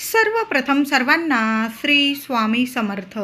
सर्वप्रथम सर्वांना श्री स्वामी समर्थ.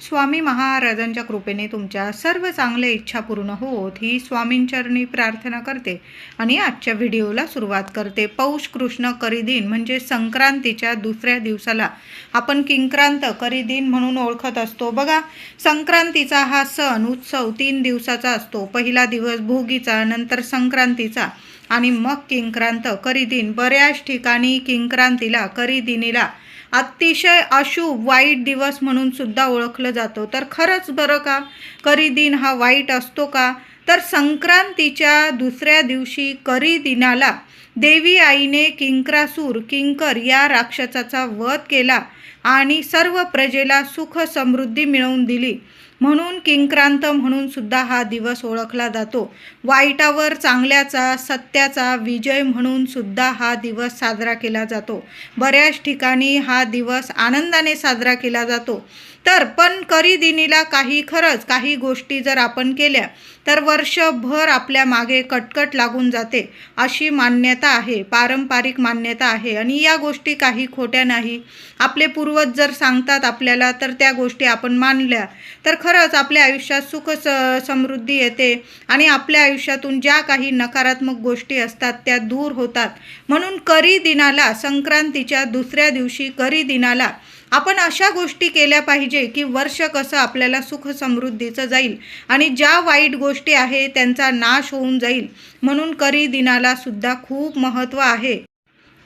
स्वामी महाराजांच्या कृपेने तुमच्या सर्व चांगल्या इच्छा पूर्ण होत ही स्वामींचरणी प्रार्थना करते. आणि आजच्या व्हिडिओला सुरुवात करते. पौष कृष्ण करिदिन म्हणजे संक्रांतीच्या दुसऱ्या दिवसाला. आपण किंक्रांत करिदिन म्हणून ओळखत असतो. बघा संक्रांतीचा हा सण उत्सव तीन दिवसाचा असतो. पहिला दिवस भोगीचा नंतर संक्रांतीचा. आणि मग किंक्रांत करीदिन. बऱ्याच ठिकाणी किंक्रांतीला करीदिनीला अतिशय अशुभ वाईट दिवस म्हणून सुद्धा ओळखलं जातो. तर खरंच बरं का? करीदिन हा वाईट असतो का? तर संक्रांतीच्या दुसऱ्या दिवशी करीदिनाला देवी आईने किंक्रासूर किंकर या राक्षसाचा वध केला आणि सर्व प्रजेला सुख समृद्धी मिळवून दिली. म्हणून किंक्रांत म्हणून सुद्धा हा दिवस ओळखला जातो. वाईटावर चांगल्याचा सत्याचा विजय म्हणून सुद्धा हा दिवस साजरा केला जातो. बऱ्याच ठिकाणी हा दिवस आनंदाने साजरा केला जातो. तर पण करीदिनीला काही खरंच काही गोष्टी जर आपण केल्या तर वर्षभर आपल्या मागे कटकट लागून जाते अशी मान्यता आहे पारंपरिक मान्यता आहे. आणि या गोष्टी काही खोट्या नाही. आपले पूर्वज जर सांगतात आपल्याला तर त्या गोष्टी आपण मानल्या तर खरंच आपल्या आयुष्यात सुख स समृद्धी येते. आणि आपल्या आयुष्यातून ज्या काही नकारात्मक गोष्टी असतात त्या दूर होतात. म्हणून करी दिनाला संक्रांतीच्या दुसऱ्या दिवशी करी दिनाला आपण अशा गोष्टी केल्या पाहिजे की वर्ष कसं आपल्याला सुख समृद्धीचं जाईल आणि ज्या वाईट गोष्टी आहे त्यांचा नाश होऊन जाईल. म्हणून करी दिनाला सुद्धा खूप महत्त्व आहे.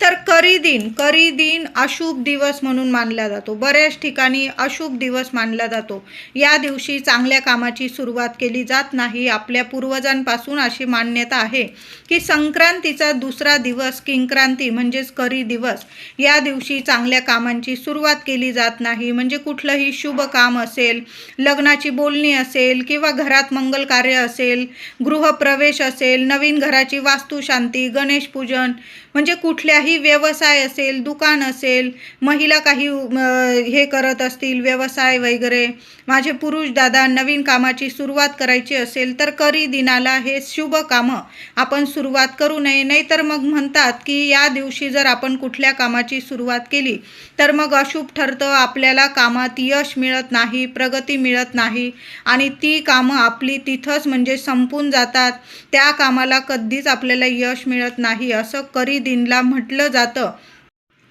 तर करी दिन करी दिन अशुभ दिवस म्हणून मानला जातो. बऱ्याच ठिकाणी अशुभ दिवस मानला जातो. या दिवशी चांगल्या कामाची सुरुवात केली जात नाही. आपल्या पूर्वजांपासून अशी मान्यता आहे की संक्रांतीचा दुसरा दिवस किंक्रांती म्हणजेच करी दिवस. या दिवशी चांगल्या कामांची सुरुवात केली जात नाही. म्हणजे कुठलंही शुभ काम असेल लग्नाची बोलणी असेल किंवा घरात मंगल कार्य असेल गृहप्रवेश असेल नवीन घराची वास्तुशांती गणेश पूजन म्हणजे काही व्यवसाय असेल दुकान असेल महिला काही हे करत असतील व्यवसाय वगैरे माझे पुरुष दादा नवीन कामाची सुरुवात करायची असेल तर करी दिनाला हे शुभ कामं आपण सुरुवात करू नये. नाहीतर मग म्हणतात की या दिवशी जर आपण कुठल्या कामाची सुरुवात केली तर मग अशुभ ठरतं आपल्याला कामात यश मिळत नाही प्रगती मिळत नाही आणि ती कामं आपली तिथंच म्हणजे संपून जातात. त्या कामाला कधीच आपल्याला यश मिळत नाही. असं करी दिनला म्हटलं जातं.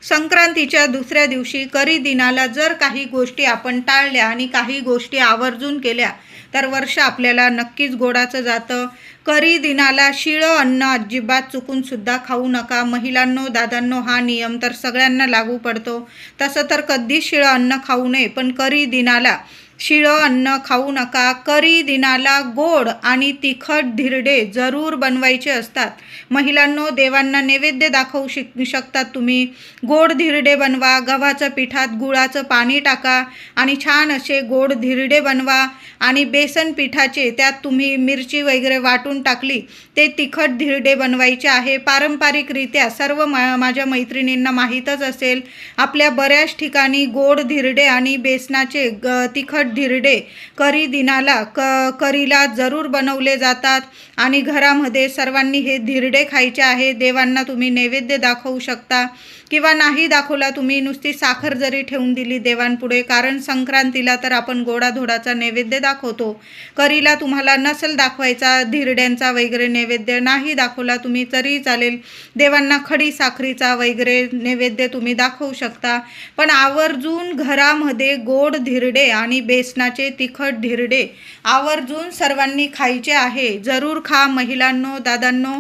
संक्रांतीच्या दुसऱ्या दिवशी करी दिनाला जर काही गोष्टी आपण टाळल्या आणि काही गोष्टी आवर्जून केल्या तर वर्ष आपल्याला नक्कीच गोडाचं जातं. करी दिनाला शिळं अन्न अजिबात चुकूनसुद्धा खाऊ नका. महिलांनो दादांनो हा नियम तर सगळ्यांना लागू पडतो. तसं तर कधीच शिळं अन्न खाऊ नये पण करी दिनाला शिळं अन्न खाऊ नका करी दिनाला गोड आणि तिखट धिरडे जरूर बनवायचे असतात. महिलांनो देवांना नैवेद्य दाखवू शिक शकतात तुम्ही. गोड धिरडे बनवा गव्हाचं पिठात गुळाचं पाणी टाका आणि छान असे गोड धिरडे बनवा आणि बेसन पिठाचे त्यात तुम्ही मिरची वगैरे वाटून टाकली ते तिखट धिरडे बनवायचे आहे. पारंपरिकरित्या सर्व मा माझ्या मैत्रिणींना माहीतच असेल आपल्या बऱ्याच ठिकाणी गोड धिरडे आणि बेसनाचे ग तिखट धिरडे करी दिनाला क करीला जरूर बनवले जातात. आणि घरामध्ये सर्वांनी हे धिरडे खायचे आहे. देवांना तुम्ही नैवेद्य दाखवू शकता. किंवा नाही दाखवला तुम्ही नुसती साखर जरी ठेवून दिली देवांपुढे कारण संक्रांतीला तर आपण गोडाधोडाचा नैवेद्य दाखवतो. करीला तुम्हाला नसल दाखवायचा धिरड्यांचा वगैरे नैवेद्य नाही दाखवला तुम्ही तरी चालेल. देवांना खडी साखरीचा वगैरे नैवेद्य तुम्ही दाखवू शकता. पण आवर्जून घरामध्ये गोड धिरडे आणि बेसनाचे तिखट धिरडे आवर्जून सर्वांनी खायचे आहे. जरूर खा महिलांनो दादांनो.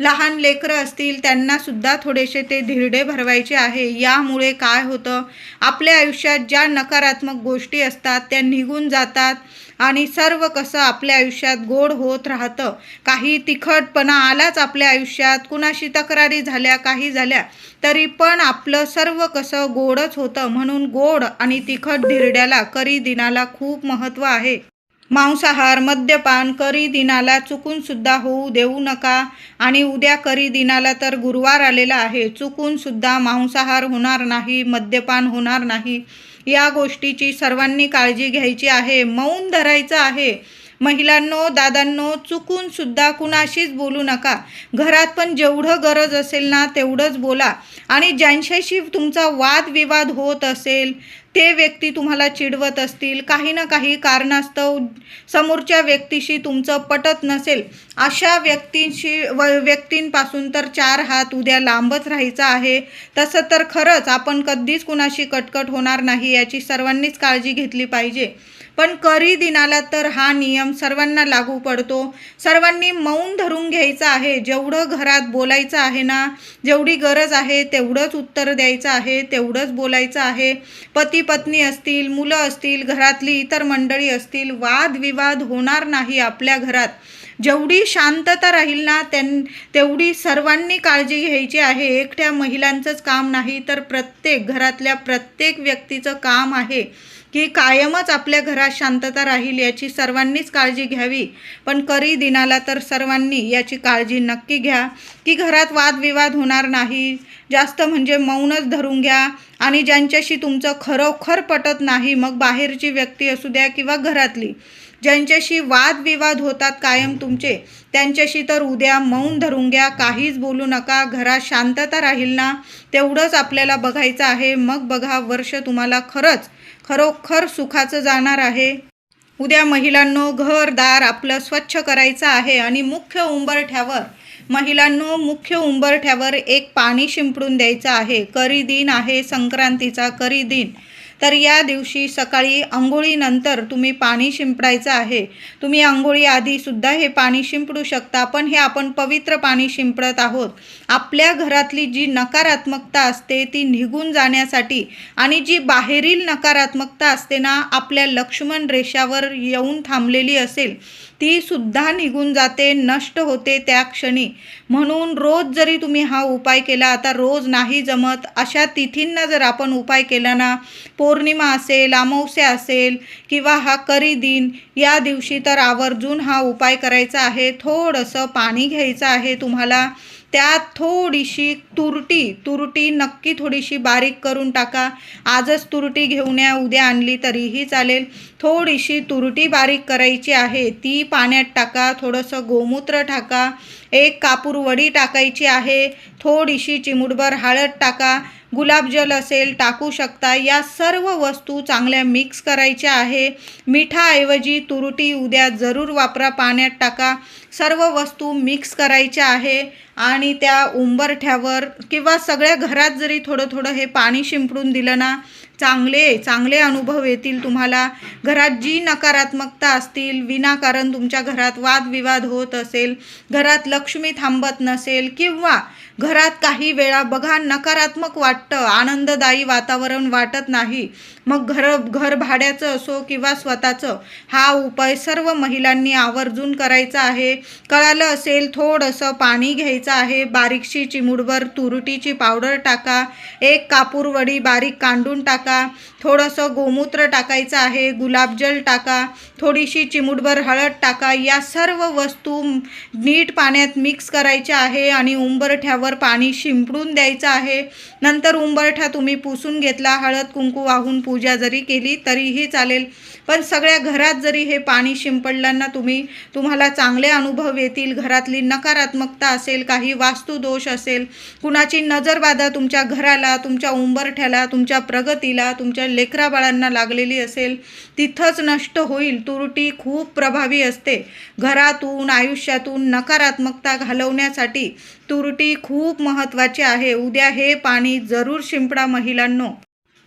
लहान लेकरं असतील त्यांनासुद्धा थोडेसे ते धिरडे भरवायचे आहे. यामुळे काय होतं? आपल्या आयुष्यात ज्या नकारात्मक गोष्टी असतात त्या निघून जातात आणि सर्व कसं आपल्या आयुष्यात गोड होत राहतं. काही तिखटपणा आलाच आपल्या आयुष्यात कुणाशी तक्रारी झाल्या काही झाल्या तरी पण आपलं सर्व कसं गोडच होतं म्हणून गोड आणि तिखट धिरड्याला करी दिनाला खूप महत्त्व आहे. मांसाहार मद्यपान करी दिनाला चुकून सुद्धा होऊ देऊ नका. आणि उद्या करी दिनाला तर गुरुवार आलेला आहे. चुकून सुद्धा मांसाहार होणार नाही मद्यपान होणार नाही. या गोष्टीची सर्वांनी काळजी घ्यायची आहे. मौन धरायचं आहे. महिलांनो दादांनो चुकून सुद्धा कुणाशीच बोलू नका. घरात पण जेवढं गरज असेल ना तेवढंच बोला. आणि ज्यांच्याशी तुमचा वादविवाद होत असेल ते व्यक्ती तुम्हाला चिडवत असतील. काही ना काही कारणास्तव समोरच्या व्यक्तीशी तुमचं पटत नसेल. अशा व्यक्तींशी व व्यक्तींपासून तर चार हात उद्या लांबच राहायचा आहे. तसं तर खरंच आपण कधीच कुणाशी कटकट होणार नाही याची सर्वांनीच काळजी घेतली पाहिजे. पण करी दिनाला तर हा नियम सर्वांना लागू पडतो. सर्वांनी मौन धरून घ्यायचं आहे. जेवढं घरात बोलायचं आहे ना जेवढी गरज आहे तेवढंच उत्तर द्यायचं आहे तेवढंच बोलायचं आहे. पती पत्नी असतील मुलं असतील घरातली इतर मंडळी असतील वादविवाद होणार नाही आपल्या घरात. जेवढी शांतता राहील ना त्यां तेवढी सर्वांनी काळजी घ्यायची आहे. एकट्या महिलांचंच काम नाही तर प्रत्येक घरातल्या प्रत्येक व्यक्तीचं काम आहे. की कायमच आपल्या घरात शांतता राहील याची सर्वांनीच काळजी घ्यावी. पण करी दिनाला तर सर्वांनी याची काळजी नक्की घ्या की घरात वादविवाद होणार नाही. जास्त म्हणजे मौनच धरून घ्या आणि ज्यांच्याशी तुमचं खरोखर पटत नाही मग बाहेरची व्यक्ती असू द्या किंवा घरातली. ज्यांच्याशी वादविवाद होतात कायम तुमचे त्यांच्याशी तर उद्या मौन धरून घ्या. काहीच बोलू नका घरात शांतता राहील ना तेवढंच आपल्याला बघायचं आहे. मग बघा वर्ष तुम्हाला खरंच खरोखर सुखाचं जाणार आहे. उद्या महिलांनो घरदार आपलं स्वच्छ करायचं आहे आणि मुख्य उंबरठ्यावर महिलांनो मुख्य उंबरठ्यावर एक पाणी शिंपडून द्यायचं आहे. करी दिन आहे संक्रांतीचा करी दिन. तर या दिवशी सकाळी आंघोळीनंतर तुम्ही पाणी शिंपडायचं आहे. तुम्ही आंघोळी आधीसुद्धा हे पाणी शिंपडू शकता पण हे आपण पवित्र पाणी शिंपडत आहोत. आपल्या घरातली जी नकारात्मकता असते ती निघून जाण्यासाठी आणि जी बाहेरील नकारात्मकता असते ना आपल्या लक्ष्मण रेषावर येऊन थांबलेली असेल ती सुद्धा निघून जाते नष्ट होते त्या क्षणी. म्हणून रोज जरी तुम्ही हा उपाय केला आता रोज नाही जमत. अशा तिथींना जर आपण उपाय केला ना पौर्णिमा असेल अमावस्या असेल किंवा हा करी दिन या दिवशी तर आवर्जून हा उपाय करायचा आहे. थोडंसं पाणी घ्यायचं आहे तुम्हाला. त्यात थोडीशी तुरटी तुरटी नक्की थोडीशी बारीक करून टाका. आजच तुरटी घेऊन या उद्या आणली तरीही चालेल. थोडीशी तुरटी बारीक करायची आहे ती पाण्यात टाका थोडंसं गोमूत्र टाका. एक कापूर वडी टाकायची आहे थोडीशी चिमुटभर हळद टाका. गुलाबजल असेल टाकू शकता. या सर्व वस्तू चांगल्या मिक्स करायच्या आहे. मिठाऐवजी तुरटी उद्या जरूर वापरा पाण्यात टाका. सर्व वस्तू मिक्स करायच्या आहे. आणि त्या उंबरठ्यावर किंवा सगळ्या घरात जरी थोडं थोडं हे पाणी शिंपडून दिलं ना चांगले चांगले अनुभव येतील तुम्हाला. घरात जी नकारात्मकता असतील विनाकारण तुमच्या घरात वादविवाद होत असेल घरात लक्ष्मी थांबत नसेल किंवा घरात काही वेळा बघा नकारात्मक वाटतं आनंददायी वातावरण वाटत नाही. मग घर घर भाड्याचं असो किंवा स्वतःचं हा उपाय सर्व महिलांनी आवर्जून करायचा आहे. कळालं असेल थोडंसं पाणी घ्यायचं आहे बारीकशी चिमुडभर तुरटीची पावडर टाका एक कापूरवडी बारीक कांडून टाका थोडंसं गोमूत्र टाकायचं आहे गुलाबजल टाका थोडीशी चिमुटभर हळद टाका या सर्व वस्तू नीट पाण्यात मिक्स करायच्या आहे आणि उंबरठ्यावर पाणी शिंपडून द्यायचं आहे. नंतर उंबरठा तुम्ही पुसून घेतला. हळद कुंकू वाहून पूजा जरी केली तरीही चालेल. पण सगळ्या घरात जरी हे पाणी शिंपडल्याना तुम्ही तुम्हाला चांगले अनुभव येतील. घरातली नकारात्मकता असेल काही वास्तुदोष असेल कुणाची नजरबाधा तुमच्या घराला तुमच्या उंबरठ्याला तुमच्या प्रगतीला तुमच्या लेकराबाळांना लागलेली असेल तिथंच नष्ट होईल. तुरटी खूप प्रभावी असते. घरातून आयुष्यातून नकारात्मकता घालवण्यासाठी तुरटी खूप महत्त्वाची आहे. उद्या हे पाणी जरूर शिंपडा महिलांनो.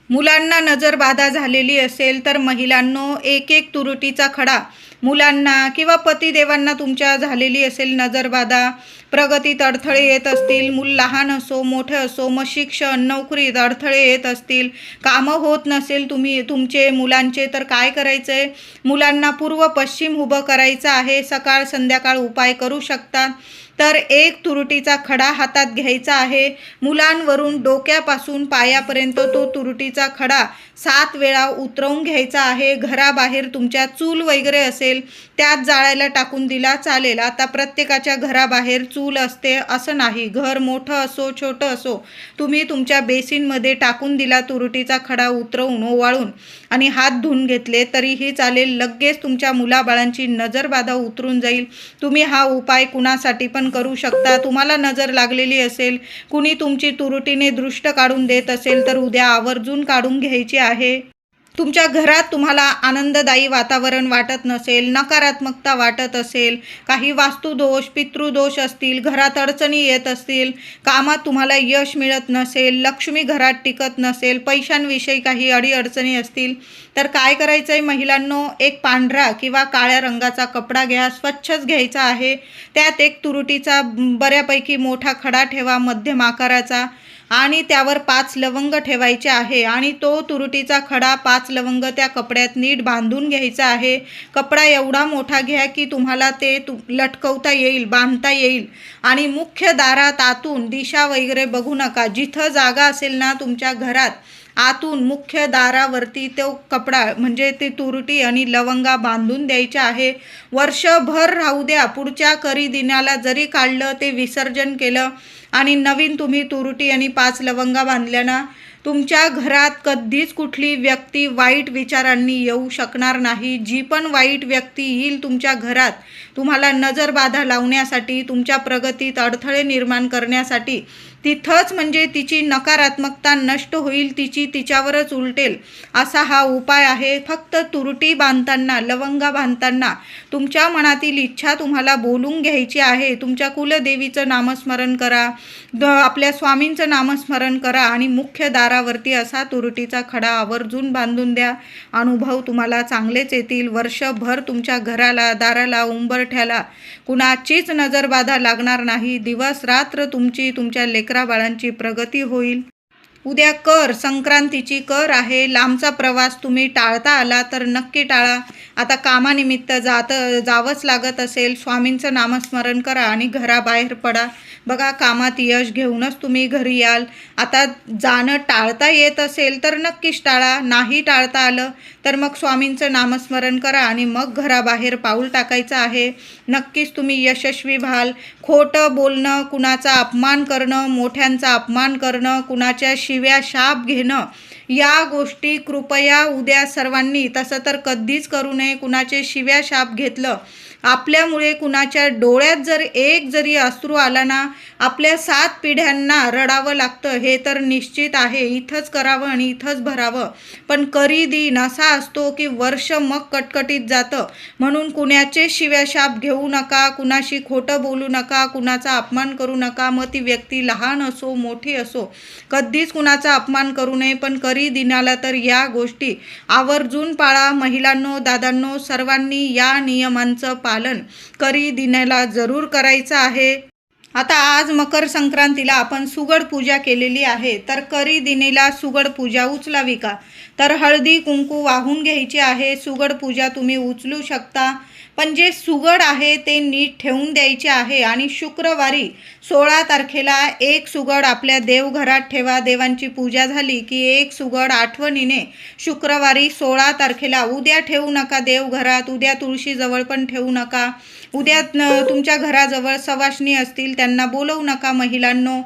मुलांना नजरबाधा झालेली असेल तर महिलांनो एक एक तुरटीचा खडा मुलांना किंवा पतिदेवांना तुमच्या झालेली असेल नजरबाधा प्रगतीत अडथळे येत असतील मूल लहान असो मोठे असो मग शिक्षण नोकरीत अडथळे येत असतील. कामं होत नसेल तुम्ही तुमचे मुलांचे तर काय करायचं आहे मुलांना पूर्व पश्चिम उभं करायचं आहे. सकाळ संध्याकाळ उपाय करू शकता. तर एक तुरुटीचा खडा हातात घ्यायचा आहे. मुलांवरून डोक्यापासून पायापर्यंत तो तुरुटीचा खडा सात वेळा उतरवून घ्यायचा आहे. घराबाहेर तुमच्या चूल वगैरे असेल त्यात जाळायला टाकून दिला चालेल. आता प्रत्येकाच्या घराबाहेर चूल असते असं नाही. घर मोठं असो छोटं असो तुम्ही तुमच्या बेसिनमध्ये टाकून दिला तुरुटीचा खडा उतरवून ओवाळून आणि हात धुवून घेतले तरीही चालेल. लगेच तुमच्या मुलाबाळांची नजरबाधा उतरून जाईल. तुम्ही हा उपाय कुणासाठी पण करू शकता. तुम्हाला नजर लागलेली असेल कुणी तुमची तुरुटीने दृष्ट काढून देत असेल तर उद्या आवर्जून काढून घ्यायची आहे. तुमच्या घरात तुम्हाला आनंददायी वातावरण वाटत नसेल नकारात्मकता वाटत असेल काही वास्तुदोष पितृदोष असतील घरात अडचणी येत असतील कामात तुम्हाला यश मिळत नसेल लक्ष्मी घरात टिकत नसेल पैशांविषयी काही अडीअडचणी असतील तर काय करायचं आहे महिलांनो? एक पांढरा किंवा काळ्या रंगाचा कपडा घ्या स्वच्छच घ्यायचा आहे. त्यात एक तुरुटीचा बऱ्यापैकी मोठा खडा ठेवा मध्यम आकाराचा. आणि त्यावर पाच लवंग ठेवायचे आहे आणि तो तुरुटीचा खडा पाच लवंग त्या कपड्यात नीट बांधून घ्यायचा आहे. कपडा एवढा मोठा घ्या की तुम्हाला ते तु लटकवता येईल बांधता येईल. आणि मुख्य दारात आतून दिशा वगैरे बघू नका. जिथं जागा असेल ना तुमच्या घरात आतून मुख्य दारावरती तो कपडा म्हणजे ती तुरटी आणि लवंगा बांधून द्यायच्या आहे. वर्षभर राहू द्या पुढच्या करी दिनाला जरी काढलं ते विसर्जन केलं आणि नवीन तुम्ही तुरुटी आणि पाच लवंगा बांधल्या ना तुमच्या घरात कधीच कुठली व्यक्ती वाईट विचारांनी येऊ शकणार नाही. जी पण वाईट व्यक्ती येईल तुमच्या घरात तुम्हाला नजरबाधा लावण्यासाठी तुमच्या प्रगतीत अडथळे निर्माण करण्यासाठी तिथंच म्हणजे तिची नकारात्मकता नष्ट होईल तिची तिच्यावरच उलटेल असा हा उपाय आहे. फक्त तुरटी बांधताना लवंगा बांधताना तुमच्या मनातील इच्छा तुम्हाला बोलून घ्यायची आहे. तुमच्या कुलदेवीचं नामस्मरण करा द आपल्या स्वामींचं नामस्मरण करा आणि मुख्य दारावरती असा तुरटीचा खडा आवर्जून बांधून द्या. अनुभव तुम्हाला चांगलेच येतील. वर्षभर तुमच्या घराला दाराला उंबरठ्याला कुणाचीच नजरबाधा लागणार नाही. दिवस रात्र तुमची तुमच्या लेख लेकरा बाळांची प्रगती होईल. उद्या कर संक्रांतीची कर आहे. लांबचा प्रवास तुम्ही टाळता आला तर नक्की टाळा. आता कामानिमित्त जात जावंच लागत असेल. स्वामींचं नामस्मरण करा आणि घराबाहेर पडा. बघा कामात यश घेऊनच तुम्ही घरी याल. आता जाणं टाळता येत असेल तर नक्कीच टाळा. नाही टाळता आलं तर मग स्वामींचं नामस्मरण करा आणि मग घराबाहेर पाऊल टाकायचं आहे. नक्कीच तुम्ही यशस्वी व्हाल. खोटं बोलणं कुणाचा अपमान करणं मोठ्यांचा अपमान करणं कुणाच्या शिव्या शाप घेणं या गोष्टी कृपया उद्या सर्वांनी तसं तर कधीच करू नये. कुणाचे शिव्या शाप घेतलं आपल्यामुळे कुणाच्या डोळ्यात जर एक जरी अश्रू आला ना आपल्या सात पिढ्यांना रडावं लागतं हे तर निश्चित आहे. इथंच करावं आणि इथंच भरावं. पण करी दिन असा असतो की वर्ष मग कटकटीत जातं. म्हणून कुणाचे शिव्याशाप घेऊ नका कुणाशी खोटं बोलू नका कुणाचा अपमान करू नका. मग ती व्यक्ती लहान असो मोठी असो कधीच कुणाचा अपमान करू नये. पण करी दिनाला तर या गोष्टी. आवर्जून पाळा महिलांनो दादांनो सर्वांनी या नियमांचं पा पालन करी दिनाला जरूर करायचं आहे. आता आज मकर संक्रांतीला आपण सुगड पूजा केलेली आहे. तर करी दिनेला सुगड पूजा उचलावी का? तर हळदी कुंकू वाहून घ्यायची आहे. सुगड पूजा तुम्ही उचलू शकता. पण जे सुगड आहे ते नीट ठेवून द्यायचे आहे. आणि शुक्रवारी सोळा तारखेला एक सुगड आपल्या देवघरात ठेवा. देवांची पूजा झाली की एक सुगड आठवणीने शुक्रवारी सोळा तारखेला उद्या ठेवू नका देवघरात. उद्या तुळशीजवळ पण ठेवू नका. उद्या तुमच्या घराजवळ सवाशणी असतील त्यांना बोलवू नका महिलांनो.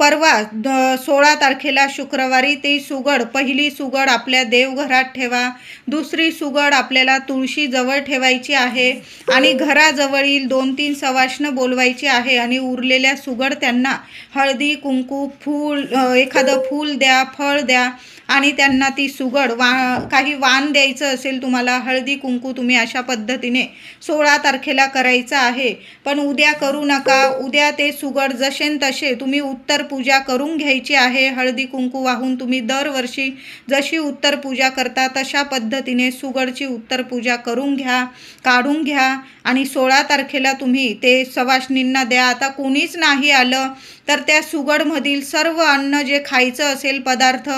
परवा द- सोळा तारखेला शुक्रवारी ती सुगड पहिली सुगड आपल्या देवघरात ठेवा. दुसरी सुगड आपल्याला तुळशीजवळ ठेवायची आहे आणि घराजवळील दोन तीन सवाष्ण बोलवायची आहे आणि उरलेल्या सुगड त्यांना हळदी कुंकू फूल एखादं फूल द्या फळ द्या. आणि त्यांना ती सुगड वा काही वाण द्यायचं असेल तुम्हाला हळदी कुंकू तुम्ही अशा पद्धतीने सोळा तारखेला करायचं आहे. पण उद्या करू नका. उद्या ते सुगड जसेन तसे तुम्ही उत्तर पूजा करून घ्यायची आहे. हळदी कुंकू वाहून तुम्ही दरवर्षी जशी उत्तर पूजा करता तशा पद्धतीने सुगडची उत्तर पूजा करून घ्या काढून घ्या आणि सोळा तारखेला तुम्ही ते सवाशणींना द्या. आता कोणीच नाही आलं तर त्या सुगडमधील सर्व अन्न जे खायचं असेल पदार्थ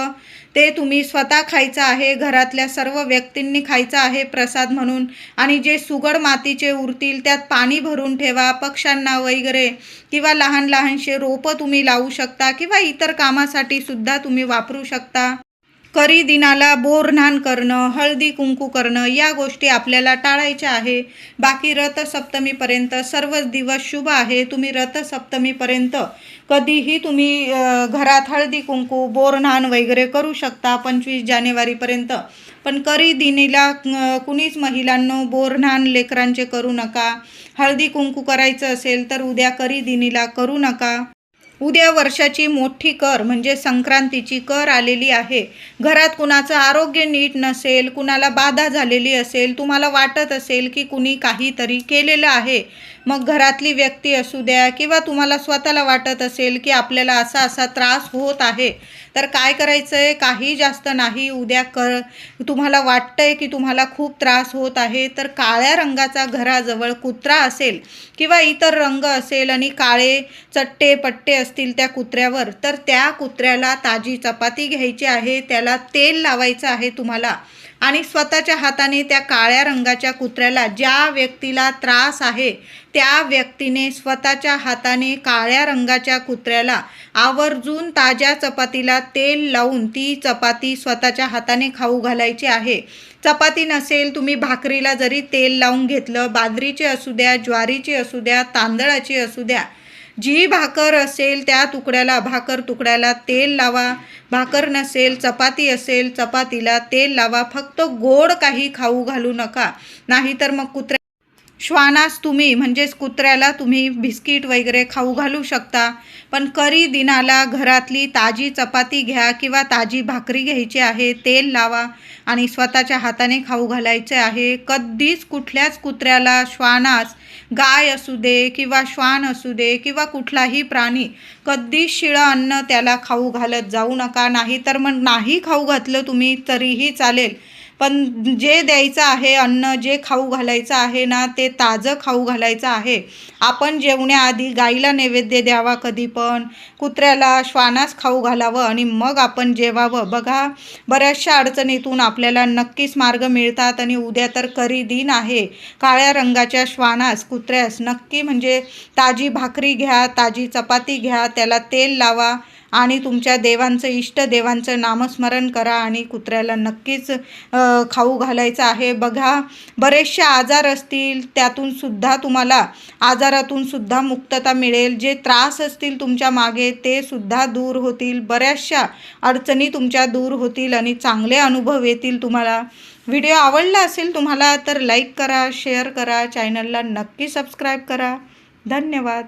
ते तुम्ही स्वतः खायचं आहे घरातल्या सर्व व्यक्तींनी खायचं आहे प्रसाद म्हणून. आणि जे सुगड मातीचे उरतील त्यात पाणी भरून ठेवा पक्ष्यांना वगैरे. किंवा लहान लहानशे रोपं तुम्ही लावू शकता किंवा इतर कामासाठी सुद्धा तुम्ही वापरू शकता. करी दिनाला बोरन्हान करणं हळदी कुंकू करणं या गोष्टी आपल्याला टाळायच्या आहे. बाकी रथसप्तमीपर्यंत सर्वच दिवस शुभ आहे. तुम्ही रथसप्तमीपर्यंत कधीही तुम्ही घरात हळदी कुंकू बोरनान वगैरे करू शकता पंचवीस जानेवारीपर्यंत. पण करी दिनीला कुणीच महिलांनो बोरन्हान लेकरांचे करू नका. हळदी कुंकू करायचं असेल तर उद्या करी दिनीला करू नका. उद्या वर्षाची मोठी कर म्हणजे संक्रांतीची कर आलेली आहे. घरात कुणाचं आरोग्य नीट नसेल कुणाला बाधा झालेली असेल तुम्हाला वाटत असेल की कुणी काहीतरी केलेलं आहे मग घरातली व्यक्ती असू द्या किंवा तुम्हाला स्वतःला वाटत असेल की आपल्याला असा असा त्रास होत आहे तर काय करायचं आहे काही जास्त नाही. उद्या क तुम्हाला वाटतं आहे की तुम्हाला खूप त्रास होत आहे तर काळ्या रंगाचा घराजवळ कुत्रा असेल किंवा इतर रंग असेल आणि काळे चट्टे पट्टे असतील त्या कुत्र्यावर तर त्या कुत्र्याला ताजी चपाती घ्यायची आहे त्याला तेल लावायचं आहे तुम्हाला. आणि स्वतःच्या हाताने त्या काळ्या रंगाच्या कुत्र्याला ज्या व्यक्तीला त्रास आहे त्या व्यक्तीने स्वतःच्या हाताने काळ्या रंगाच्या कुत्र्याला आवर्जून ताज्या चपातीला तेल लावून ती चपाती स्वतःच्या हाताने खाऊ घालायची आहे. चपाती नसेल तुम्ही भाकरीला जरी तेल लावून घेतलं बाजरीची असू द्या ज्वारीची असू द्या तांदळाची असू द्या जी भाकर असेल त्या तुकड्याला भाकर तुकड्याला तेल लावा. भाकर नसेल चपाती असेल चपातीला तेल लावा. फक्त गोड काही खाऊ घालू नका. नाहीतर मग कुत्र्या श्वानास तुम्ही म्हणजेच कुत्र्याला तुम्ही बिस्किट वगैरे खाऊ घालू शकता. पण करी दिनाला घरातली ताजी चपाती घ्या किंवा ताजी भाकरी घ्यायची आहे तेल लावा आणि स्वतःच्या हाताने खाऊ घालायचे आहे. कधीच कुठल्याच कुत्र्याला श्वानास गाय असू दे किंवा श्वान असू दे किंवा कुठलाही प्राणी कधीच शिळं अन्न त्याला खाऊ घालत जाऊ नका. नाही तर मग नाही खाऊ घातलं तुम्ही तरीही चालेल. पण जे द्यायचं आहे अन्न जे खाऊ घालायचं आहे ना ते ताजं खाऊ घालायचं आहे. आपण जेवण्याआधी गाईला नैवेद्य द्यावा कधी पण कुत्र्याला श्वानास खाऊ घालावं आणि मग आपण जेवावं. बघा बऱ्याचशा अडचणीतून आपल्याला नक्कीच मार्ग मिळतात आणि उद्या तर करी दिन आहे. काळ्या रंगाच्या श्वानास कुत्र्यास नक्की म्हणजे ताजी भाकरी घ्या ताजी चपाती घ्या त्याला तेल लावा आणि तुमच्या देवांचं इष्ट देवांचं नामस्मरण करा आणि कुत्र्याला नक्कीच खाऊ घालायचं आहे. बघा बरेचसे आजार असतील त्यातून सुद्धा तुम्हाला आजारातून सुद्धा मुक्तता मिळेल. जे त्रास असतील तुमच्या मागे ते सुद्धा दूर होतील. बऱ्याचशा अडचणी तुमच्या दूर होतील आणि चांगले अनुभव येतील तुम्हाला. व्हिडिओ आवडला असेल तुम्हाला तर लाईक करा शेअर करा चॅनलला नक्की सबस्क्राईब करा. धन्यवाद.